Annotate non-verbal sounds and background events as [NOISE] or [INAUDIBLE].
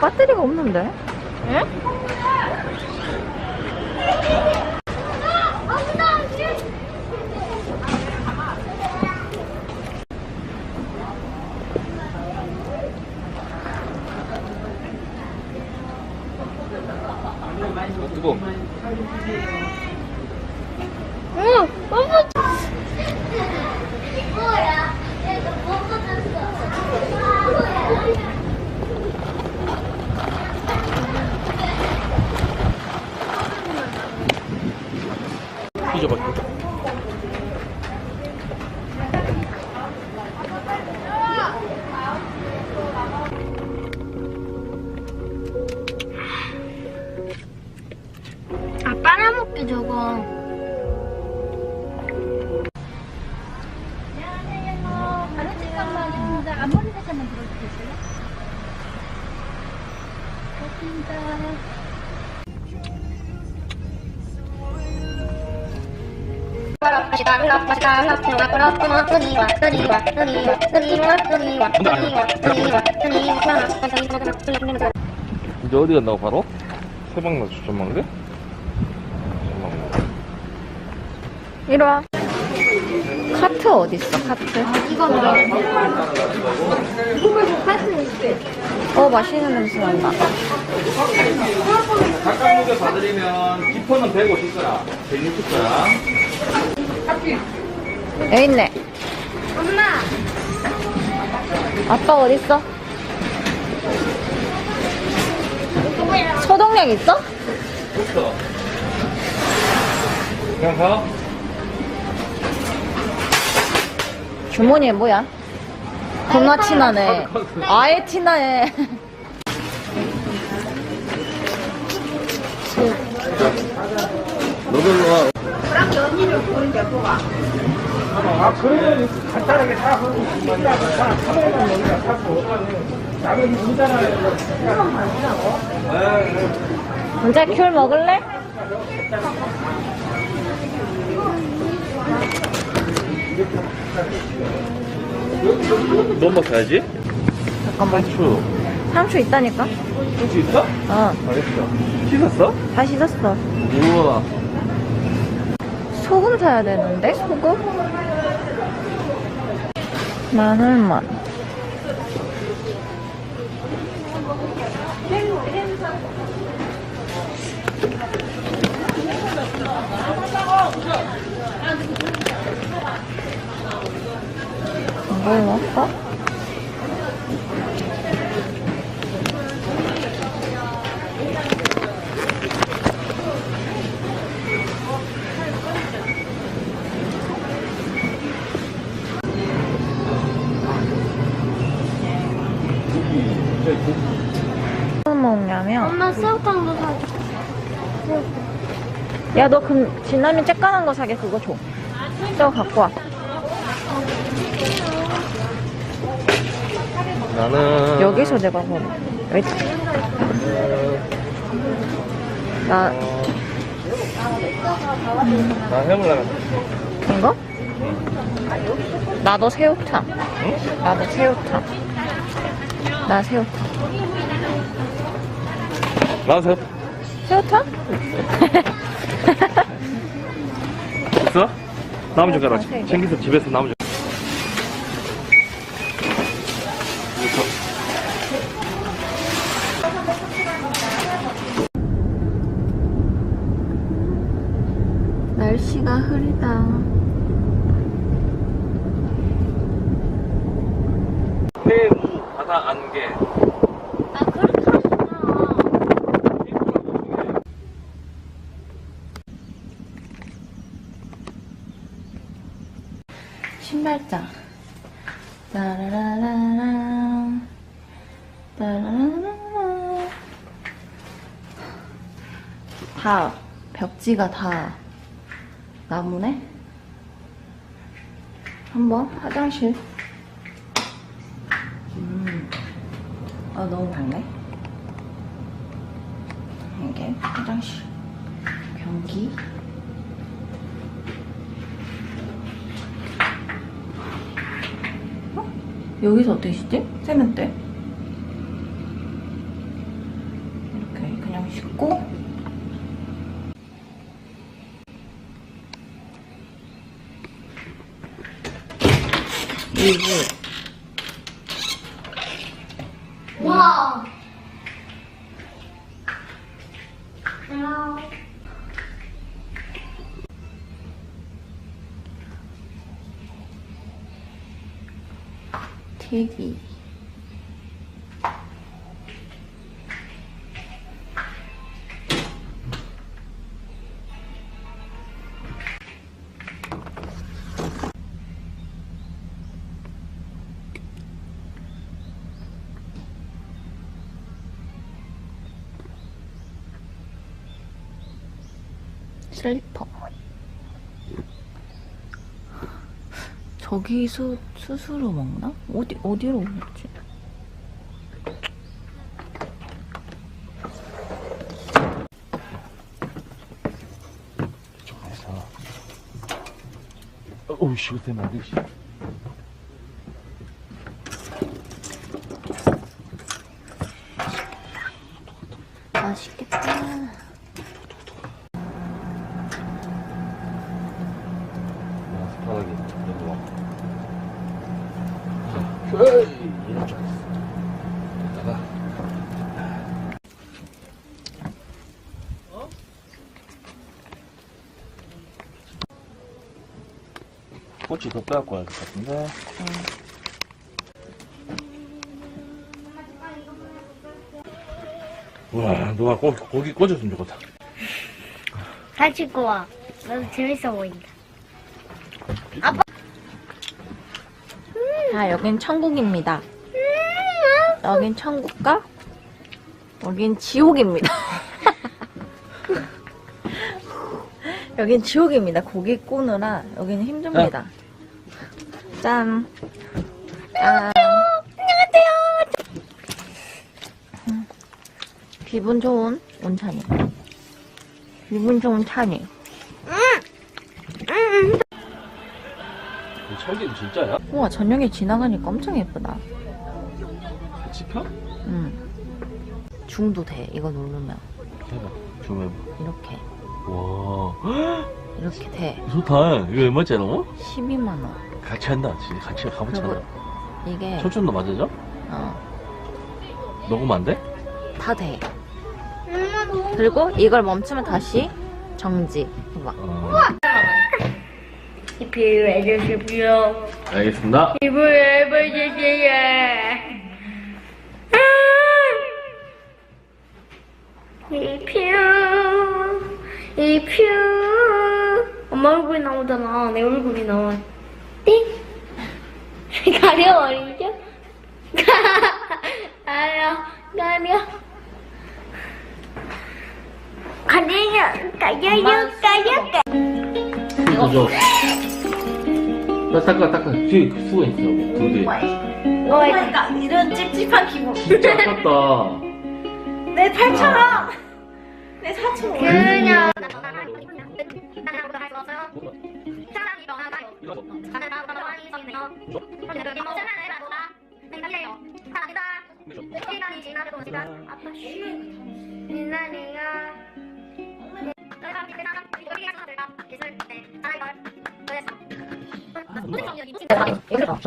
배터리가 없는데? 뜨거. 응, 너무 이거야. 내가 먹어줬어. 뒤져봐. 아, 빨아먹게 저거. 안녕하세요. 색깔만 있는데 앞머리 색깔만 들어주세요. 고맙습니다. 이제 어디 간다고 바로? 세방나 추천망대? 이리 와. 카트 어딨어, 카트? 이거 뭐? 어, 맛있는 냄새 난다. 각각 무게 봐드리면 기포는 150g, 160g. 여기 있네. 엄마, 아빠 어딨어? 소독약 있어? 됐어. 그냥 가. 주머니에 뭐야? 겁나 티나네. 아예 티나네. 너들로 와. 아, 그러면 간단하게 사고, 이따가 사, 카메라만 여기다 사고, 나는 문자나 혼자 귤 먹을래? 너뭐 사야지? 잠깐만. 상추. 상추 있다니까? 상추 있어? 어, 알겠어. 씻었어? 다 씻었어. 우와. 소금 사야 되는데, 소금? 마늘만. 이걸 넣 먹냐면 엄마 새우탕도 사줘. 야 너 그럼 진라면 쬐깐한 거 사게 그거 줘 저거 갖고 와 나는. 여기서 내가 먹어 여기 있다. 나나 해물라면. 이거? 나도 새우탕 응? 나도 새우탕 나 새우탕 나도 새우탕? 있어? 나무 젓가락 아, 세 개. 챙겨서 집에서 나무 젓가락. 이거 날씨가 흐리다 해무 바다 안개. 아, 그렇게 하구나. 신발장. 따라라라라. 따라라라라. 다, 벽지가 다 나무네? 한번 화장실. 음. 아, 너무 밝네. 이게 화장실. 변기. 어? 여기서 어떻게 씻지? 세면대. 이렇게 그냥 씻고. 이불. 와. TV. 슬리퍼. 저기 수, 스스로 먹나? 어디, 어디로 먹지? 이쪽에서. 어우, 씨, 그때 말이지. 맛있겠다. 와. 자, 헤이! 이럴 줄 알았어. 이따가. 꼬치 더 빼갖고 와야 될 것 같은데. 와, 누가 고, 고기 꽂았으면 좋겠다. 다 찍고 와. 나도 재밌어 보인다. 자, 여긴 천국입니다. 여긴 천국과 여긴 지옥입니다. [LAUGHS] 여긴 지옥입니다. 고기 꼬느라 여기는 힘듭니다. 짠. 짠. 안녕하세요. 기분 좋은 온찬이. 기분 좋은 찬이. 이 참기름 진짜야? 우와, 저녁에 지나가니까 엄청 예쁘다. 지펴? 응. 중도 돼. 이거 누르면. 대박. 좀 이렇게. 해봐. 와. 이렇게 돼. 좋다. 이거 얼마짜리 넘어? 12만원. 같이 한다. 진짜 같이 찾아. 이게, 천천도 맞아져? 어, 녹음 안 돼? 다 돼. 엄마 너무 그리고 이걸 멈추면 다시 정지. 해봐. 어. 필요해주십시오. 알겠습니다. 필요해주십시오. 이표 이표 엄마 얼굴이 나오잖아 내 얼굴이 나와 띵 [LAUGHS] 가려버리죠 [LAUGHS] 가려 가려 가려요 가려요 가려 이거 줘. 나 닦아, 닦아. 뒤에 그 수가 있어. 두 개. 오마이 갓, 이런 찝찝한 기분. 진짜 아깝다. [LAUGHS] 내 8,000원! 내 4,000원. 그냥 시간이 지나도 시간 아빠 쉬 민나니가 내가 그냥 여기 가서 내가 있을 이거 봐.